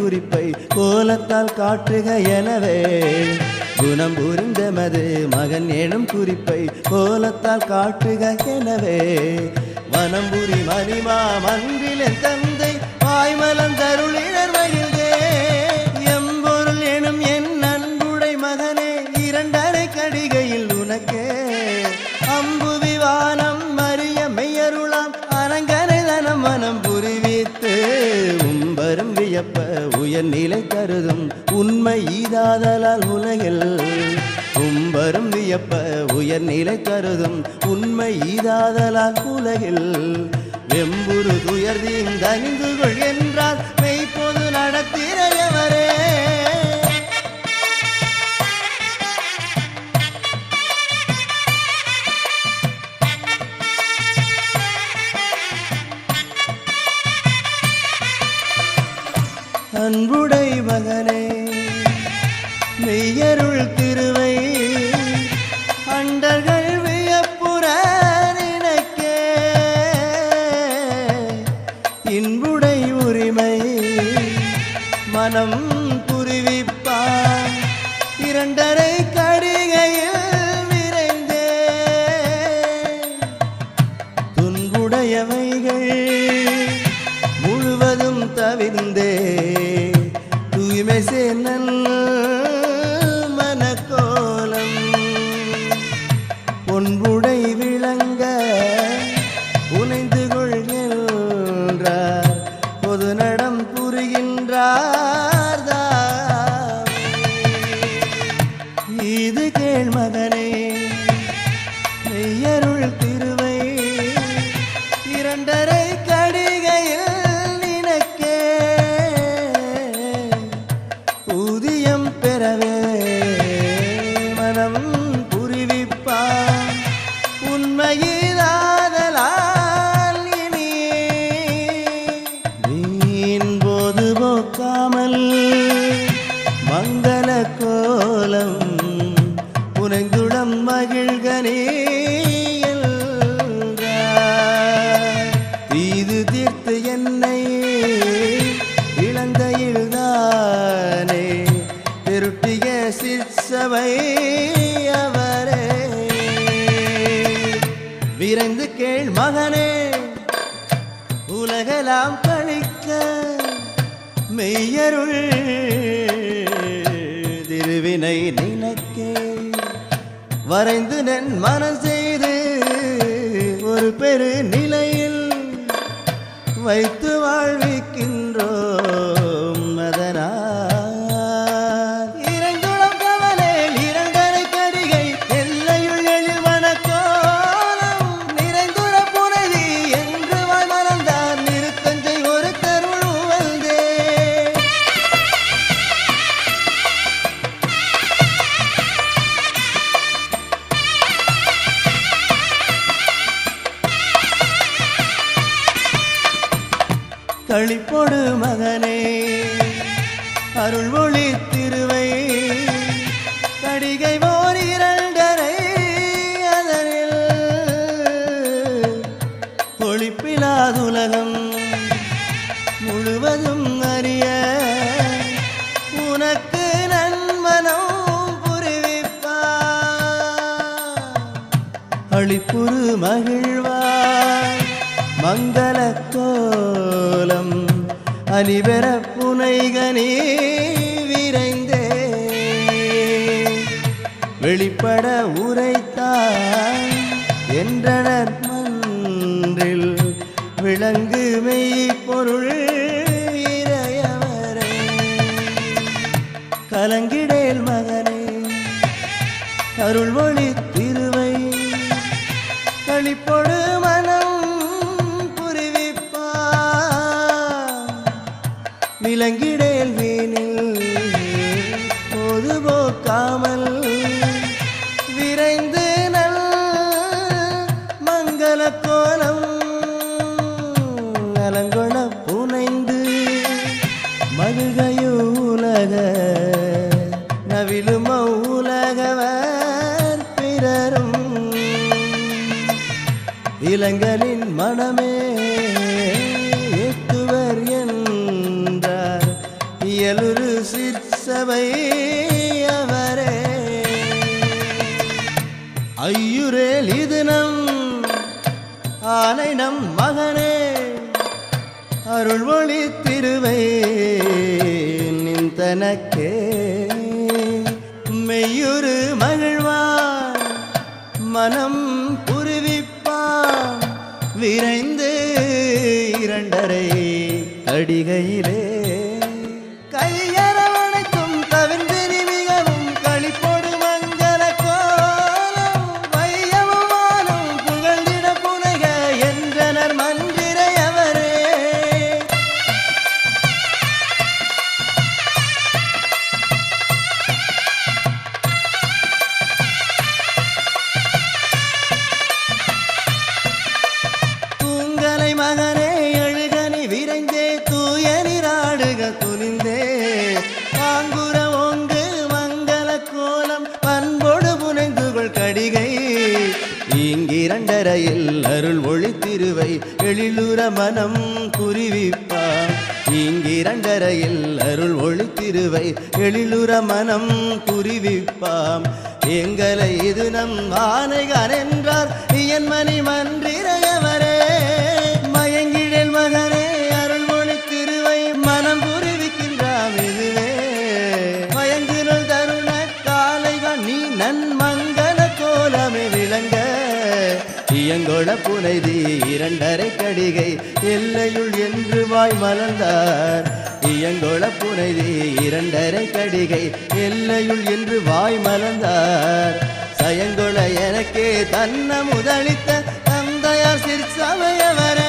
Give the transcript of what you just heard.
குறிப்பை கோலத்தால் காட்டுக எனவே. குணம் புரிந்தமது மகன் எனும் குறிப்பை கோலத்தால் காட்டுக எனவே. வனம்புரி மணிமா மன்றிலே தந்தை வாய்மலம் தருளினர் உண்மை உலகில் கும்பரும் வியப்ப உயர்நிலை கருதும் உண்மை ஈதாதலால் உலகில் வெம்புரு துயர்தீன் தனிந்து கொள் என்றால் மெய்ப்போது நடத்திரையவரே. அன்புடை மகனே செய்யருள் திருவை பொன்புடை உண்மையிலாதலால் விரைந்து கேள் மகனே. உலகலாம் கழிக்க மெய்யருள் திருவினை நினைக்கே. வரைந்து நன் மனம் செய்து ஒரு பெரு நிலையில் வைத்து வாழ்வி களிப்பொடு மகனே. அருள் ஒளி திருவை கடிகை ஓர் இரண்டரை அதனில். ஒளிப்பிலாதுலகம் முழுவதும் அறிய உனக்கு நன்மனம் புரிவிப்பா அழிப்புறு மகிழ்வா மங்கள அணிவெற புனைகனே விரைந்தே. வெளிப்பட உரைத்தாய் என்றனர் மன்றில் விளங்கு மெய் பொருள் இறையவரே. கலங்கிடேல் மகனே அருள் ஒளி விலங்கிடேல் வீணில் பொதுபோக்காமல் விரைந்து நல் மங்கள கோலம் நலங்கொண புனைந்து மகிழ்கையுலக நவிலும் உலகவர் பிறரும். இளங்களின் மனமே அலை நம் மகனே அருள் ஒளி திருவை நின்றனக்கே மெய்யுரு மகிழ்வார் மனம் புரிவிப்பார் விரைந்து இரண்டரை அடிகையிலே. இங்கிரண்டரையில் அருள் ஒளி திருவை எழிலுற மனம் குறிவிப்பார் இங்கிரண்டரையில் அருள் ஒளி திருவை எழிலுற மனம் புரிவிப்பாம் எங்களை இது நம் ஆணைகான் என்றார். என் மணி மன்றிரைய இயங்கொள இரண்டரை கடிகை எல்லையுள் என்று வாய் மலர்ந்தார். இயங்கொள புனைதி இரண்டரை கடிகை எல்லையுள் என்று வாய் மலர்ந்தார். சயங்கொள எனக்கே தன்ன முதலித்த தந்தையார் சிற்சமயவரே.